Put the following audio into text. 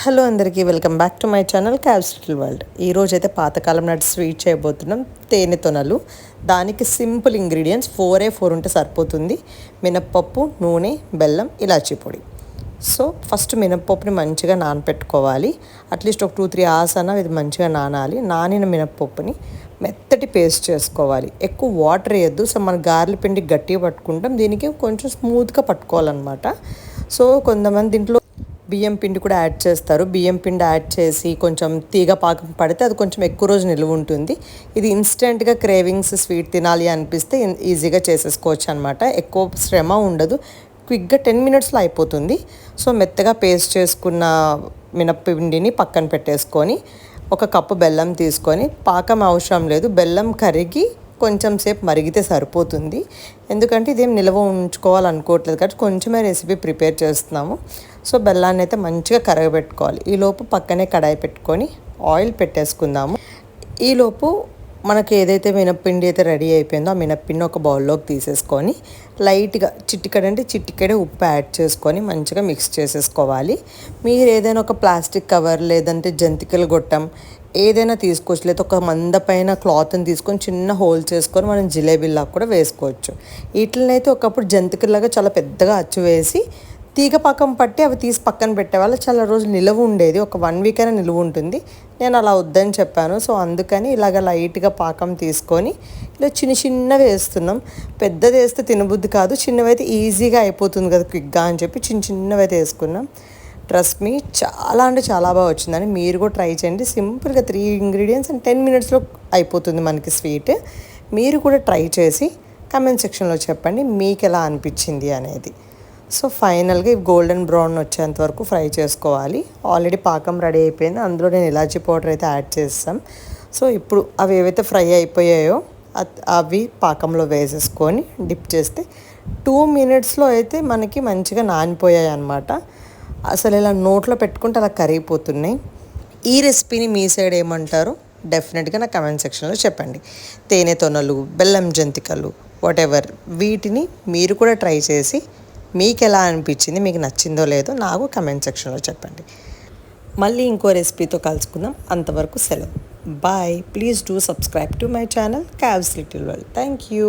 Hello అందరికీ welcome back to my channel క్యాబ్స్టిల్ world. ఈరోజు అయితే పాతకాలం నాటి స్వీట్ చేయబోతున్నాం. తేనె తొనలు. దానికి సింపుల్ ఇంగ్రీడియంట్స్ ఫోరే ఫోర్ ఉంటే సరిపోతుంది. మినప్పప్పు నూనె బెల్లం ఇలాచీ పొడి. సో ఫస్ట్ మినప్పప్పుని మంచిగా నానపెట్టుకోవాలి. అట్లీస్ట్ ఒక టూ త్రీ అవర్స్ అన్న ఇది మంచిగా నానాలి. నానిన మినప్పప్పుని మెత్తటి పేస్ట్ చేసుకోవాలి. ఎక్కువ వాటర్ వేయద్దు. సో మన గారెల పిండి గట్టిగా పట్టుకుంటాం. దీనికి కొంచెం స్మూత్గా పట్టుకోవాలన్నమాట. సో కొంతమంది దీంట్లో బియ్యం పిండి కూడా యాడ్ చేస్తారు. బియ్యం పిండి యాడ్ చేసి కొంచెం తీగ పాకం పడితే అది కొంచెం ఎక్కువ రోజు నిలువ ఉంటుంది. ఇది ఇన్స్టెంట్గా క్రేవింగ్స్ స్వీట్ తినాలి అనిపిస్తే ఈజీగా చేసేసుకోవచ్చు అనమాట ఎక్కువ శ్రమ ఉండదు. క్విక్గా టెన్ మినిట్స్లో అయిపోతుంది. సో మెత్తగా పేస్ట్ చేసుకున్న మినప్పిండిని పక్కన పెట్టేసుకొని ఒక కప్పు బెల్లం తీసుకొని పాకం అవసరం లేదు. బెల్లం కరిగి కొంచెం సేపు మరిగితే సరిపోతుంది. ఎందుకంటే ఇదేం నిల్వ ఉంచుకోవాలనుకోవట్లేదు కాబట్టి కొంచెమే రెసిపీ ప్రిపేర్ చేస్తున్నాము. సో బెల్లాన్ని అయితే మంచిగా కరగబెట్టుకోవాలి. ఈలోపు పక్కనే కడాయి పెట్టుకొని ఆయిల్ పెట్టేసుకుందాము. ఈలోపు మనకి ఏదైతే మినప్పిండి అయితే రెడీ అయిపోయిందో ఆ మినప్పిండి ఒక బౌల్లోకి తీసేసుకొని లైట్గా చిట్టికడ అంటే చిట్టికడే ఉప్పు యాడ్ చేసుకొని మంచిగా మిక్స్ చేసేసుకోవాలి. మీరు ఏదైనా ఒక ప్లాస్టిక్ కవర్ లేదంటే జంతికలు గొట్టం ఏదైనా తీసుకోవచ్చు. లేదా ఒక మంద పైన క్లాత్ని తీసుకొని చిన్న హోల్ చేసుకొని మనం జిలేబీలాగా కూడా వేసుకోవచ్చు. వీటినైతే ఒకప్పుడు జంతికల్లాగా చాలా పెద్దగా అచ్చు వేసి తీగ పాకం పట్టి అవి తీసి పక్కన పెట్టేవాళ్ళు. చాలా రోజులు నిలువ ఉండేది. ఒక వన్ వీక్ అయినా నిలువ ఉంటుంది. నేను అలా వద్దని చెప్పాను. సో అందుకని ఇలాగ లైట్గా పాకం తీసుకొని ఇలా చిన్న చిన్నవి వేస్తున్నాం. పెద్దది వేస్తే తినబుద్ధి కాదు. చిన్నవి అయితే ఈజీగా అయిపోతుంది కదా క్విక్గా అని చెప్పి చిన్న చిన్నవి అయితే వేసుకున్నాం. ట్రస్ట్ మీ చాలా అంటే చాలా బాగా వచ్చిందని మీరు కూడా ట్రై చేయండి. సింపుల్గా త్రీ ఇంగ్రీడియంట్స్ అండ్ టెన్ మినిట్స్లో అయిపోతుంది మనకి స్వీట్ మీరు కూడా ట్రై చేసి కమెంట్ సెక్షన్లో చెప్పండి. మీకు ఎలా అనిపించింది అనేది. సో ఫైనల్గా ఇవి గోల్డెన్ బ్రౌన్ వచ్చేంత వరకు ఫ్రై చేసుకోవాలి. ఆల్రెడీ పాకం రెడీ అయిపోయింది. అందులో నేను ఇలాచీ పౌడర్ అయితే యాడ్ చేస్తాం. సో ఇప్పుడు అవి ఏవైతే ఫ్రై అయిపోయాయో అవి పాకంలో వేసేసుకొని డిప్ చేస్తే టూ మినిట్స్లో అయితే మనకి మంచిగా నానిపోయాయి అనమాట అసలు ఇలా నోట్లో పెట్టుకుంటే అలా కరిగిపోతున్నాయి. ఈ రెసిపీని మీ సైడ్ ఏమంటారు? డెఫినెట్గా నా కమెంట్ సెక్షన్లో చెప్పండి. తేనె తొనలు బెల్లం జంతికలు వాటెవర్ వీటిని మీరు కూడా ట్రై చేసి మీకు ఎలా అనిపించింది మీకు నచ్చిందో లేదో నాకు కమెంట్ సెక్షన్లో చెప్పండి. మళ్ళీ ఇంకో రెసిపీతో కలుసుకుందాం. అంతవరకు సెలవు. Bye please do subscribe to my channel cabs little well thank you